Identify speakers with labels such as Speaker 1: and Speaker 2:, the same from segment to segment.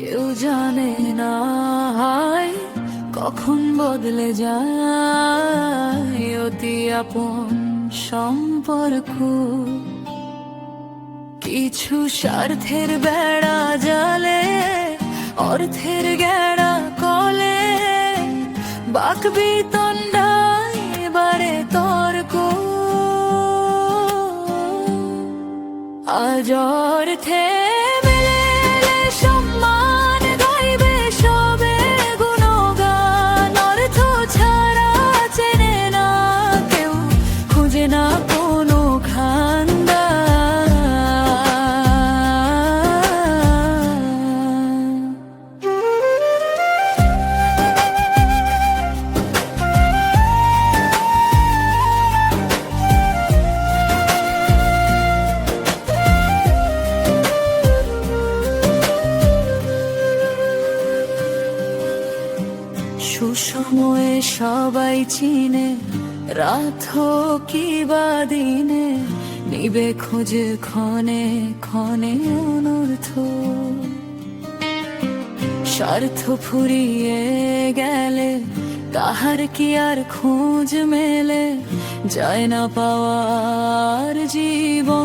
Speaker 1: কেউ জানে না হায়, কখন বদলে যায় অতি আপন সম্পর্ক। কিছু স্বার্থের বেড়া জালে, অর্থের গেড়া কলে। বাকবি তন্ডায় তর্ক। আজ অর্থে সুসময়ে সবাই চিনে, রাত কি বা দিনে, নিবে খোঁজে ক্ষণে ক্ষণে অনর্থ স্বার্থ ফুরিয়ে গেলে তাহার কি আর খোঁজ মেলে? যায় না পাওয়ার জীবন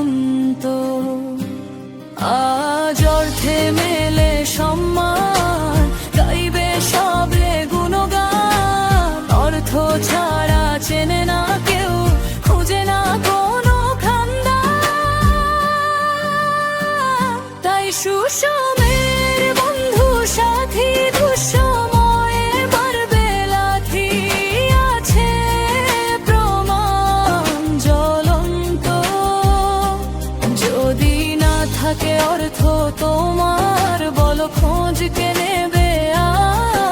Speaker 1: দুষমের বন্ধু সাথী আছে প্রমাণ যদি না থাকে অর্থ তোমার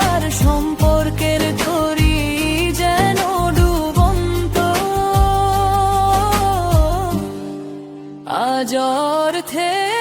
Speaker 1: আর সম্পর্কের যেন ডুবন্ত। আজ অর্থে